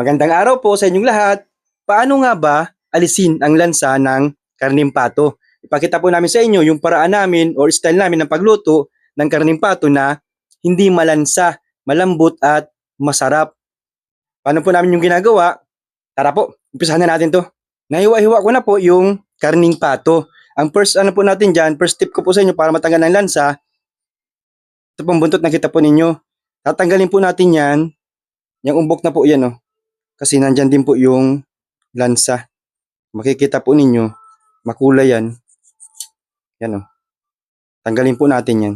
Magandang araw po sa inyong lahat. Paano nga ba alisin ang lansa ng karning pato? Ipakita po namin sa inyo yung paraan namin or style namin ng pagluto ng karning pato na hindi malansa, malambot at masarap. Paano po namin yung ginagawa? Tara po, umpisahan na natin to. Nahiwa-hiwa ko na po yung karning pato. Ang first ano po natin dyan, first tip ko po sa inyo para matanggal ng lansa, ito pong buntot nakita po ninyo. Tatanggalin po natin yan. Yung umbok na po yan oh. Kasi nandyan din po yung lansa. Makikita po ninyo, makulay yan. Yan oh. Tanggalin po natin yan.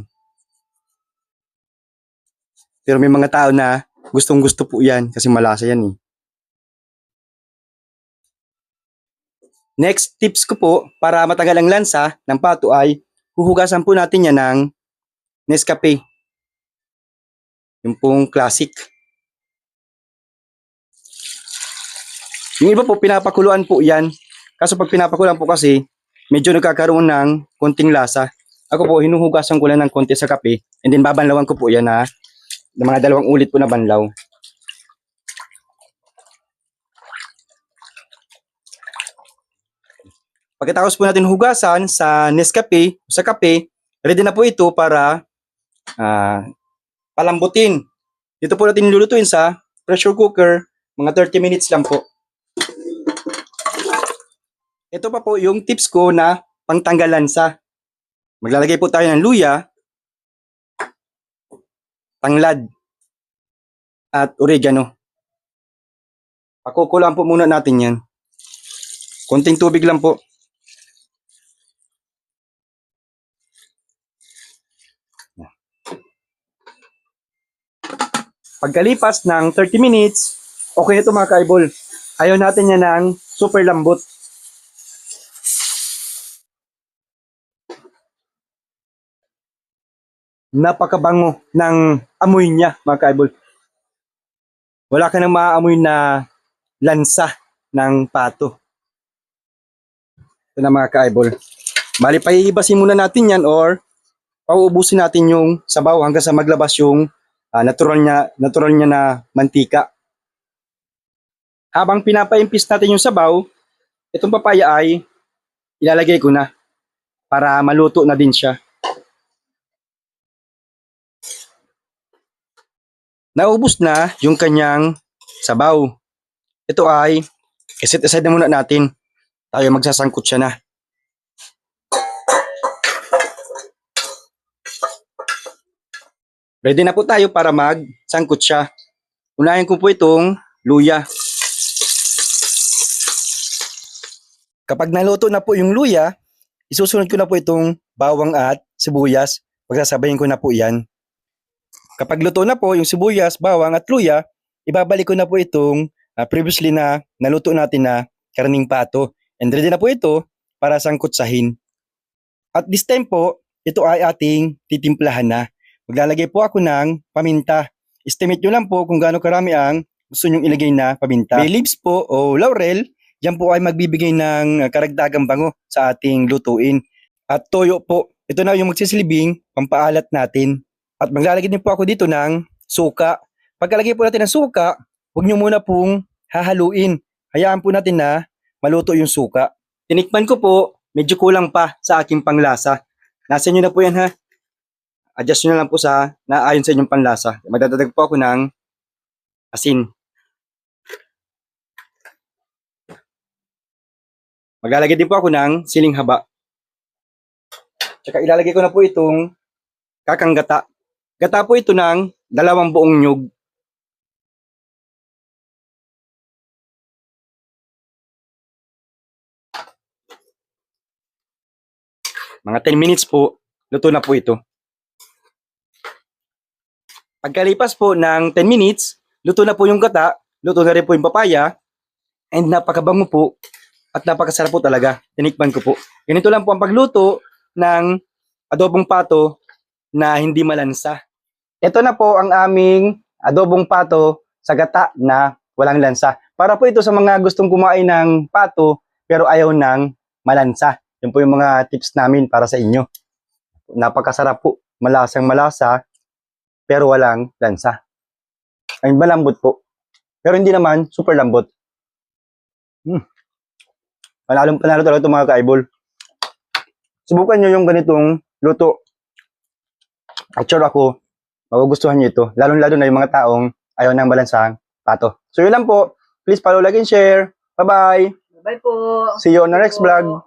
Pero may mga tao na gustong gusto po yan kasi malasa yan eh. Next tips ko po para matagal ang lansa ng pato ay huhugasan po natin yan ng Nescafe. Yung pong classic. Yung iba po, pinapakuluan po yan. Kaso pag pinapakuluan po kasi, medyo nagkakaroon ng konting lasa. Ako po, hinuhugasan ko lang ng konti sa kape. And then babanlawan ko po yan ha. Ng mga dalawang ulit po na banlaw. Pagkatapos po natin hugasan sa Nescafe, sa kape, ready na po ito para ah, palambutin. Dito po natin lulutuin sa pressure cooker, mga 30 minutes lang po. Ito pa po yung tips ko na pangtanggal lansa. Maglalagay po tayo ng luya, tanglad, at oregano. Pakukulaan po muna natin yan. Konting tubig lang po. Pagkalipas ng 30 minutes, okay na ito mga kaibol. Ayaw natin yan ng super lambot. Napakabango ng amoy niya mga kaibol. Wala ka nang maaamoy na lansa ng pato. Ito na mga kaibol. Bali, paiibasin muna natin yan or pauubusin natin yung sabaw hanggang sa maglabas yung ah, natural niya natural niya na mantika. Habang pinapaimpis natin yung sabaw, itong papaya ay ilalagay ko na para maluto na din siya. Naubos na yung kanyang sabaw. Ito ay iset aside na muna natin. Tayo magsasangkot siya na. Ready na po tayo para magsangkot siya. Unahin ko po itong luya. Kapag naluto na po yung luya, isusunod ko na po itong bawang at sibuyas. Pagsasabayin ko na po yan. Kapag luto na po yung sibuyas, bawang at luya, ibabalik ko na po itong ah, previously na naluto natin na karning pato. And ready na po ito para sangkutsahin. At this time po, ito ay ating titimplahan na. Maglalagay po ako ng paminta. Estimate nyo lang po kung gaano karami ang gusto nyong ilagay na paminta. Bay leaves po o laurel, yan po ay magbibigay ng karagdagang bango sa ating lutuin. At toyo po, ito na yung magsisilbing pampaalat natin. At maglalagay din po ako dito ng suka. Pagkalagay po natin ng suka, huwag nyo muna pong hahaluin. Hayaan po natin na maluto yung suka. Tinikman ko po, medyo kulang pa sa aking panglasa. Nasa inyo na po yan ha. Adjust nyo na lang po sa naayon sa inyong panlasa. Magdadadag po ako ng asin. Maglalagay din po ako ng siling haba. Tsaka ilalagay ko na po itong kakang gata. Gata po ito ng dalawang buong nyug. Mga 10 minutes po, luto na po ito. Pagkalipas po ng 10 minutes, luto na po yung gata, luto na rin po yung papaya, and napakabango po at napakasarap po talaga. Tinikman ko po. Ganito lang po ang pagluto ng adobong pato na hindi malansa. Ito na po ang aming adobong pato sa gata na walang lansa. Para po ito sa mga gustong kumain ng pato pero ayaw ng malansa. Yun po yung mga tips namin para sa inyo. Napakasarap po. Malasang malasa pero walang lansa. Ay malambot po. Pero hindi naman super lambot. Hmm. Panalo, panalo talaga ito mga kaibol. Subukan nyo yung ganitong luto. At sure ako, magugustuhan nyo ito. Lalong-lalo na yung mga taong ayaw ng balansang pato. So yun lang po. Please follow, like, and share. Bye-bye. Bye po. See you on the next vlog.